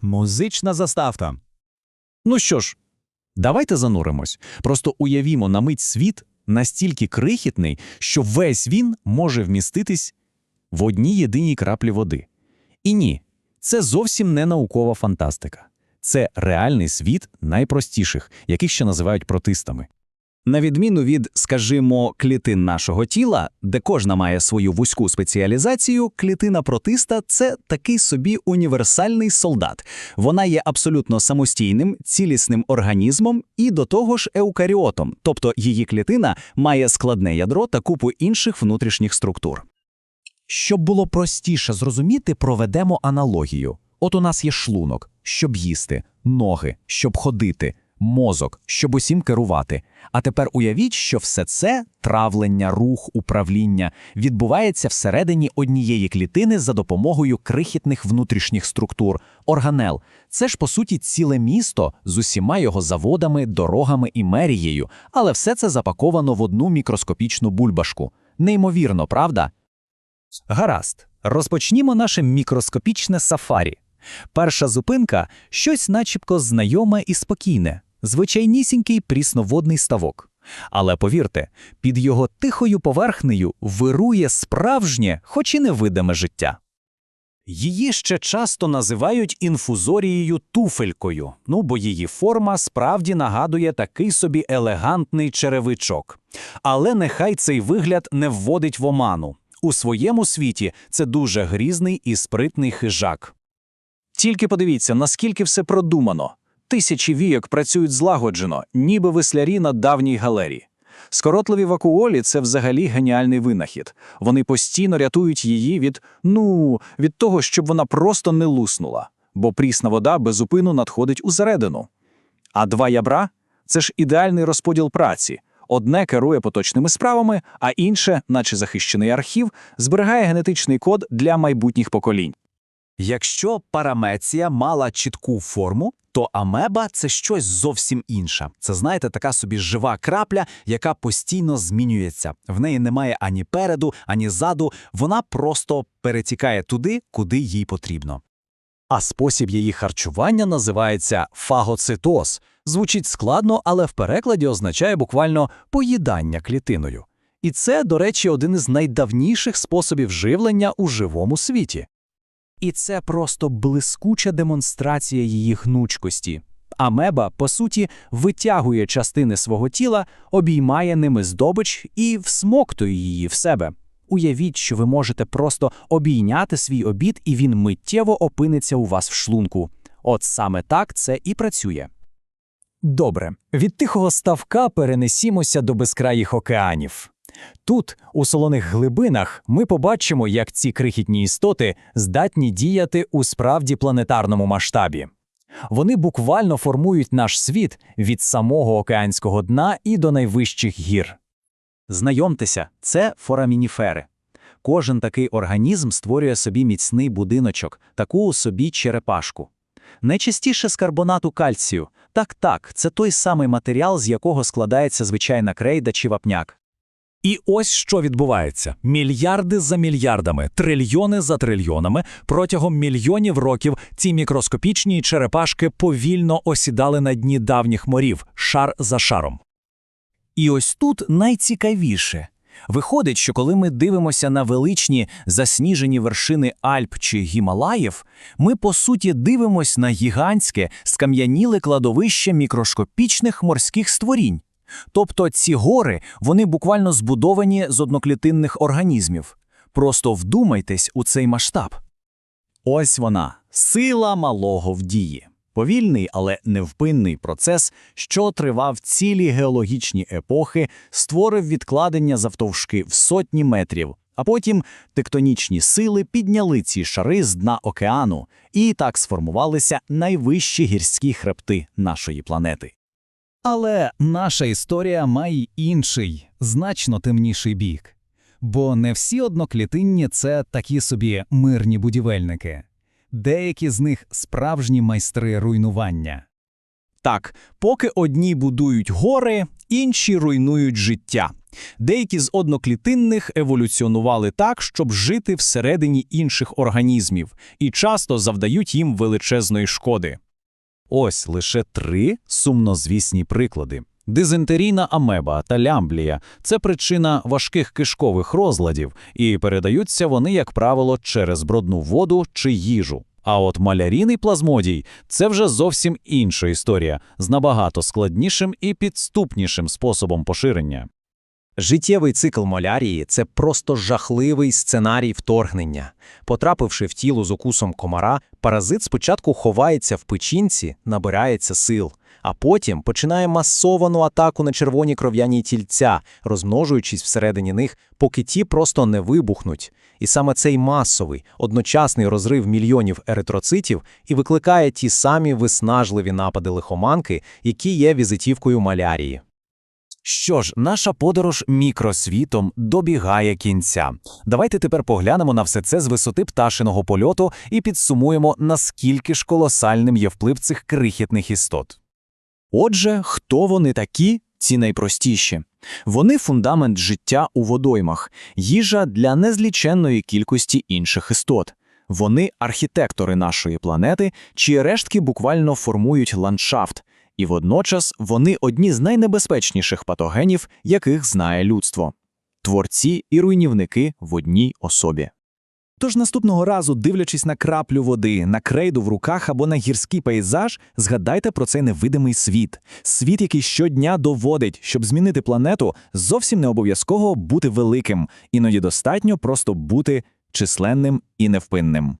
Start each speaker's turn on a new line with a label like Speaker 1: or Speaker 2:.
Speaker 1: Музична заставка. Ну що ж, давайте зануримось. Просто уявімо на мить світ настільки крихітний, що весь він може вміститись в одній єдиній краплі води. І ні, це зовсім не наукова фантастика. Це реальний світ найпростіших, яких ще називають протистами.
Speaker 2: На відміну від, скажімо, клітин нашого тіла, де кожна має свою вузьку спеціалізацію, клітина протиста це такий собі універсальний солдат. Вона є абсолютно самостійним, цілісним організмом і до того ж еукаріотом, тобто її клітина має складне ядро та купу інших внутрішніх структур.
Speaker 3: Щоб було простіше зрозуміти, проведемо аналогію. От у нас є шлунок, щоб їсти, ноги, щоб ходити, мозок, щоб усім керувати. А тепер уявіть, що все це травлення, рух, управління відбувається всередині однієї клітини за допомогою крихітних внутрішніх структур, органел. Це ж по суті ціле місто з усіма його заводами, дорогами і мерією, але все це запаковано в одну мікроскопічну бульбашку. Неймовірно, правда?
Speaker 2: Гаразд, розпочнімо наше мікроскопічне сафарі. Перша зупинка щось начебто знайоме і спокійне, звичайнісінький прісноводний ставок. Але повірте, під його тихою поверхнею вирує справжнє, хоч і невидиме життя. Її ще часто називають інфузорією туфелькою, ну бо її форма справді нагадує такий собі елегантний черевичок. Але нехай цей вигляд не вводить в оману. У своєму світі це дуже грізний і спритний хижак. Тільки подивіться, наскільки все продумано. Тисячі війок працюють злагоджено, ніби веслярі на давній галері. Скоротливі вакуолі це взагалі геніальний винахід. Вони постійно рятують її від, ну, від того, щоб вона просто не луснула, бо прісна вода безупину надходить усередину. А два ябра це ж ідеальний розподіл праці. Одне керує поточними справами, а інше, наче захищений архів, зберігає генетичний код для майбутніх поколінь.
Speaker 3: Якщо парамеція мала чітку форму, то амеба це щось зовсім інше. Це, знаєте, така собі жива крапля, яка постійно змінюється. В неї немає ані переду, ані ззаду, вона просто перетікає туди, куди їй потрібно. А спосіб її харчування називається фагоцитоз. Звучить складно, але в перекладі означає буквально поїдання клітиною. І це, до речі, один із найдавніших способів живлення у живому світі. І це просто блискуча демонстрація її гнучкості. Амеба, по суті, витягує частини свого тіла, обіймає ними здобич і всмоктує її в себе. Уявіть, що ви можете просто обійняти свій обід, і він миттєво опиниться у вас в шлунку. От саме так це і працює. Добре, від тихого ставка перенесімося до безкраїх океанів. Тут, у солоних глибинах, ми побачимо, як ці крихітні істоти здатні діяти у справді планетарному масштабі. Вони буквально формують наш світ від самого океанського дна і до найвищих гір. Знайомтеся, це форамініфери. Кожен такий організм створює собі міцний будиночок, таку у собі черепашку. Найчастіше з карбонату кальцію. Так, так, це той самий матеріал, з якого складається звичайна крейда чи вапняк. І ось що відбувається: мільярди за мільярдами, трильйони за трильйонами. Протягом мільйонів років ці мікроскопічні черепашки повільно осідали на дні давніх морів, шар за шаром. І ось тут найцікавіше. Виходить, що коли ми дивимося на величні засніжені вершини Альп чи Гімалаїв, ми по суті дивимось на гігантське скам'яніле кладовище мікроскопічних морських створінь. Тобто ці гори вони буквально збудовані з одноклітинних організмів. Просто вдумайтесь у цей масштаб. Ось вона сила малого в дії. Повільний, але невпинний процес, що тривав цілі геологічні епохи, створив відкладення завтовшки в сотні метрів, а потім тектонічні сили підняли ці шари з дна океану, і так сформувалися найвищі гірські хребти нашої планети. Але наша історія має інший, значно темніший бік. Бо не всі одноклітинні це такі собі мирні будівельники. Деякі з них справжні майстри руйнування.
Speaker 2: Так, поки одні будують гори, інші руйнують життя. Деякі з одноклітинних еволюціонували так, щоб жити всередині інших організмів, і часто завдають їм величезної шкоди.
Speaker 1: Ось лише три сумнозвісні приклади. Дизентерійна амеба та лямблія – це причина важких кишкових розладів, і передаються вони, як правило, через брудну воду чи їжу. А от малярійний плазмодій – це вже зовсім інша історія, з набагато складнішим і підступнішим способом поширення.
Speaker 4: Життєвий цикл малярії – це просто жахливий сценарій вторгнення. Потрапивши в тіло з укусом комара, паразит спочатку ховається в печінці, набирається сил, а потім починає масовану атаку на червоні кров'яні тільця, розмножуючись всередині них, поки ті просто не вибухнуть. І саме цей масовий, одночасний розрив мільйонів еритроцитів і викликає ті самі виснажливі напади лихоманки, які є візитівкою малярії.
Speaker 1: Що ж, наша подорож мікросвітом добігає кінця. Давайте тепер поглянемо на все це з висоти пташиного польоту і підсумуємо, наскільки ж колосальним є вплив цих крихітних істот.
Speaker 5: Отже, хто вони такі, ці найпростіші? Вони фундамент життя у водоймах, їжа для незліченної кількості інших істот. Вони архітектори нашої планети, чиї рештки буквально формують ландшафт, і водночас вони одні з найнебезпечніших патогенів, яких знає людство. Творці і руйнівники в одній особі.
Speaker 2: Тож наступного разу, дивлячись на краплю води, на крейду в руках або на гірський пейзаж, згадайте про цей невидимий світ. Світ, який щодня доводить, щоб змінити планету, зовсім не обов'язково бути великим, іноді достатньо просто бути численним і невпинним.